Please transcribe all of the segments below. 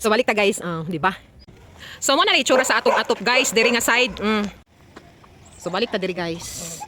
So balik ta guys, ah, di ba? So mo na itsura sa atong atop guys, diri nga side. Mm. So balik ta diri guys.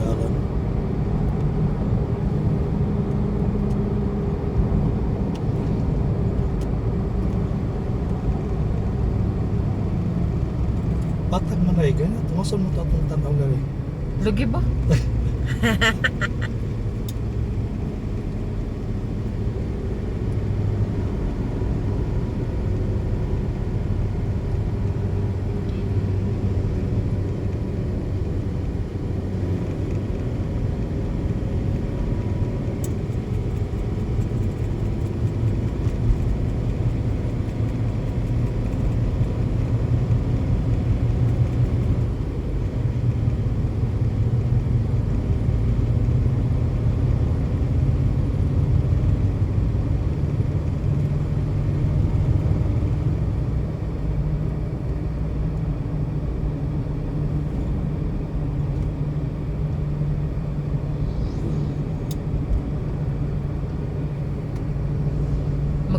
Dalan. Patag man Tumasan mo ito atong tanaw na rin. Lagi ba?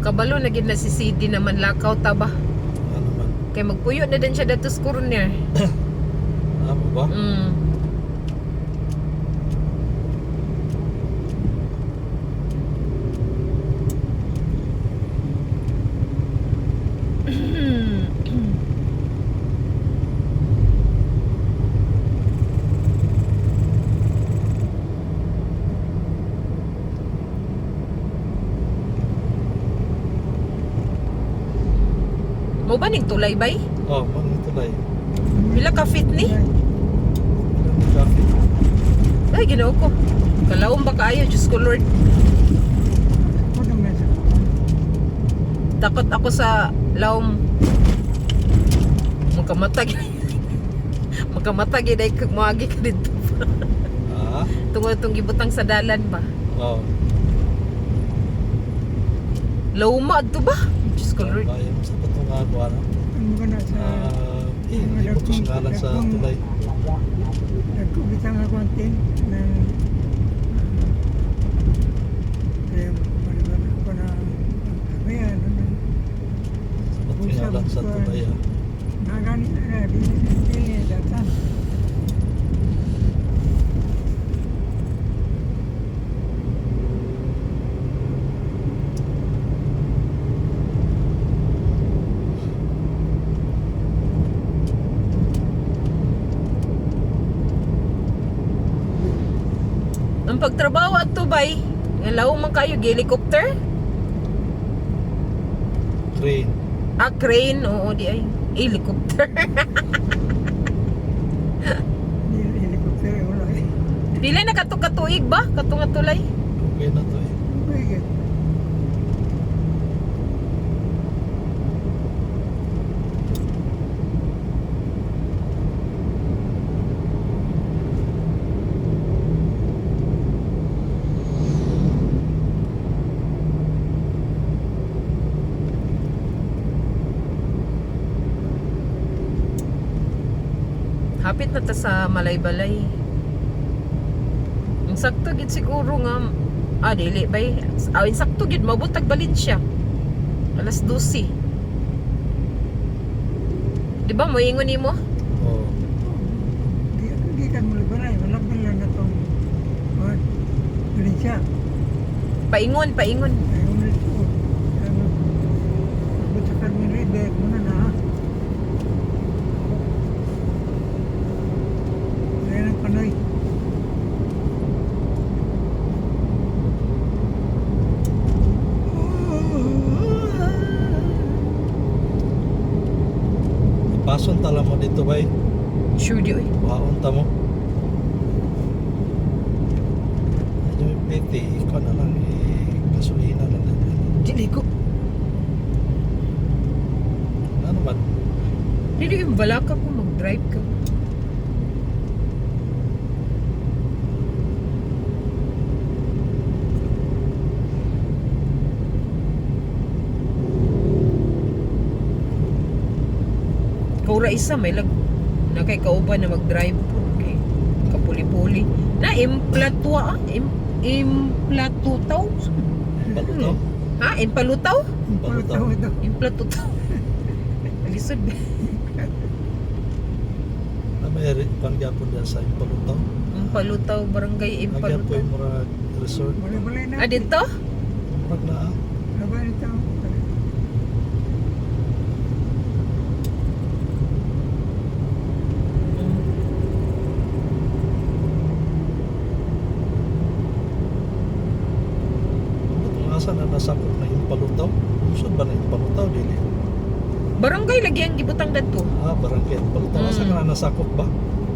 Makabalo na gid na si CD naman lakaw ta ba? Ano man. Kay magpuyo na din siya datos kurner. Ano ba? Mm. Ning tulay bay? Oh, man tulay. Pila ka fit ni? Ay, ginoo ko. Kalaom ba kaayo, Diyos ko Lord. Takot ako sa laom. Magkamatag. Magkamatag yun ay kumagi ka dito. Ah? Tungod itong gibutang sa dalan ba? Oh. Lauma to ba? Diyos ko Lord. Sa patong ako ano? Ano ka na sa Ah, eh, hindi ko to ngalan sa tulay. nagkubitang ako ang tin ng kaya mariban ako na kami ano nang Sa patong ngalan sa tulay. ah. nagani na na di di datan Ang pagtrabaho at tubay, ngalaw man kayo, helicopter? Crane. Ah, crane, oo, di ay. Helicopter. di helicopter wala eh Pila na kato katuig ba? Kato nga tulay? Okay na to eh. okay Hapit na ta sa Malaybalay. Ang sakto gid siguro nga ah dili bay. Ah, ang sakto gid maabot tag Valencia. Alas 12. Di ba moingon nimo? Oo. Di, di kan mulai balay. Walang lang na itong kuwan. Valencia. Paingon, paingon. Ayaw na ito. Ano, Abot sa Carmen River. Muna na ha. Ayan ang panoy. Pason tala mo dito bay. Sure di oy. Waon ta mo. Medyo piti. Ikaw na lang eh. Gasolina na lang. Dili ko. Ano man? Dili yung balaka ko mag-drive ka. Kaura isa may lag na kay kauban na mag-drive po kay kapuli-puli. Na implatwa ah, im, implatutaw. Palutaw. Ha, impalutaw? Palutaw. ito. Implatutaw. Lisod ba? Na may pangyapon dyan sa Impalutaw. Impalutaw, barangay Impalutaw. yung mga resort. Ah, dito? Pag na ah. Laban ito. Itong asa na nasakop na Impalutaw. Saan ba na Impalutaw? Dili. Barangay lagi ang gibutang dadto. Ah, barangay Impalutaw. Asa Mm. ka na nasakop ba?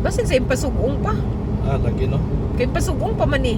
Basin sa impasugong pa. Ah, lagi no? Kay pasugong pa man eh.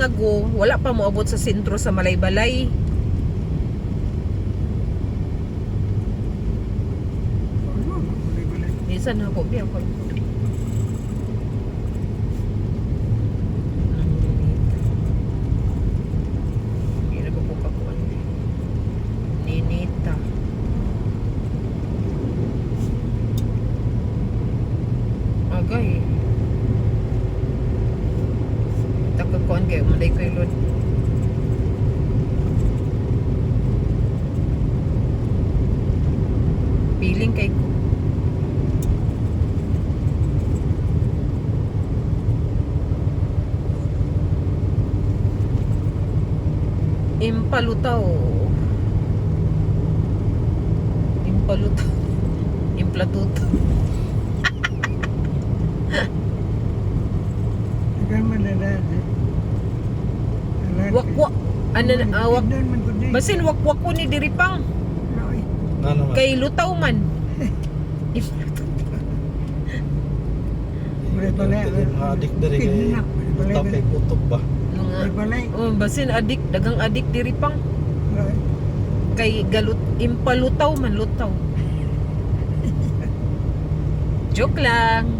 Nang ninita nga go, wala pa moabot sa sentro sa Malaybalay. Ano? Minsan ako biya ko. Hindi na ko po kakuan. Ninita. Agay. Takakuan kayo, manday ko yung Piling kay ko. Impalutaw. Impalutaw. Man na na. Wakwak. Ano na, ah, wak, Doon man kundi. basin wakwak ko ni Diripang. Ay, Nga naman. Kay lutaw man. Adik diri kay utap kay kutob ba? Oh, basin adik, dagang adik Diripang. Ay, Kay galut, impalutaw man, lutaw. Joke lang.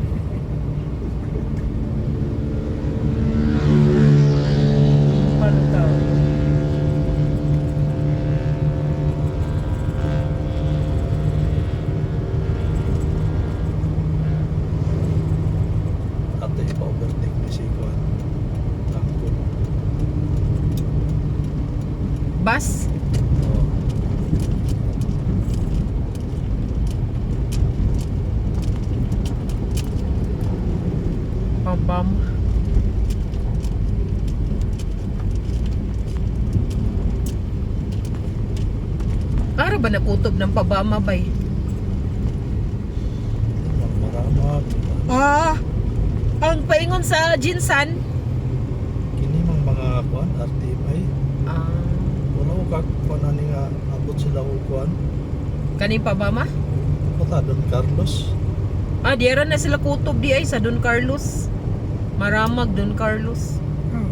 Ba nakutob ng pabama bay? Maramag. Ah! Ang paingon sa Jinsan? Kini mang mga kwan, RTI. Ah. Wala ko ka kung ano nga abot sila o kuan. Kanin pa ba ma? Puta, Don Carlos. Ah, diara na sila kutob di ay sa Don Carlos. Maramag Don Carlos. Oh.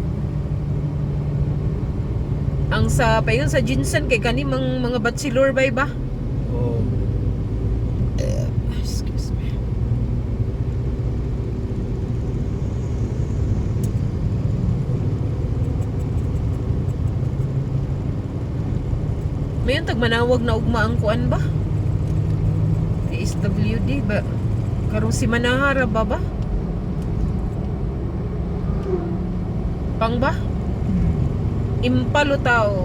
Ang sa payon sa Jinsan kay kani mang mga bachelor bay ba? Oh. Excuse me. Mayon tag manawag na ugma ang kuan ba? SWD ba? Karong si Manahara ba ba? Pang ba? Impalo tao.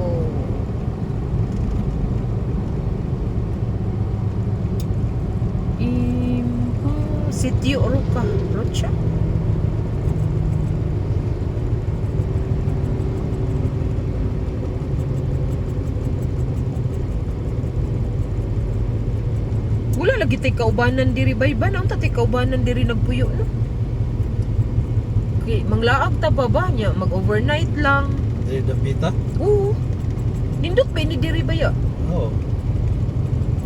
Impa Sitio Roca Rocha? Wala lagi tay kaubanan diri bay ba naon ta tay kaubanan diri nagpuyo no? Okay, manglaag ta ba ba niya? Mag-overnight lang. Di Davita. Oo. Nindot ba ni diri ba ya? Oh.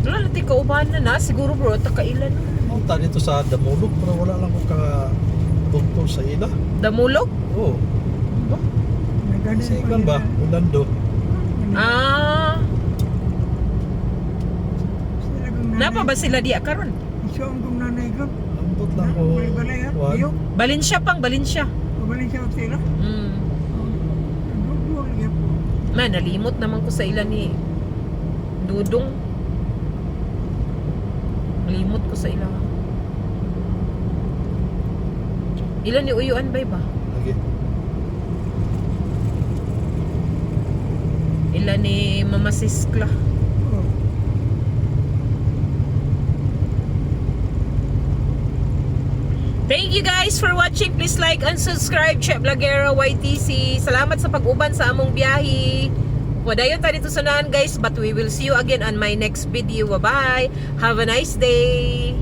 Wala na tay kaubanan na siguro bro ta kailan. Punta dito sa Damulog pero wala lang ko ka tungkol sa ila. Damulog? Oh. Naganin Sa pa ikan ba? Orlando. Ah, napa ba sila di karon? Iso ang kong nanay ko. Ambot lang ko. Balinsya pang Balinsya. Ako sila. Mm. Man, nalimot naman ko sa ilan ni Dudong. Nalimot ko sa ilan. Ilan ni Uyuan ba ba? Lagi. Ilan ni Mama Siskla. Oh. Thank you guys for watching. Please like and subscribe. Chef Blagera YTC. Salamat sa pag-uban sa among biyahe. Wadayon ta dito sa naan guys. But we will see you again on my next video. Bye-bye. Have a nice day.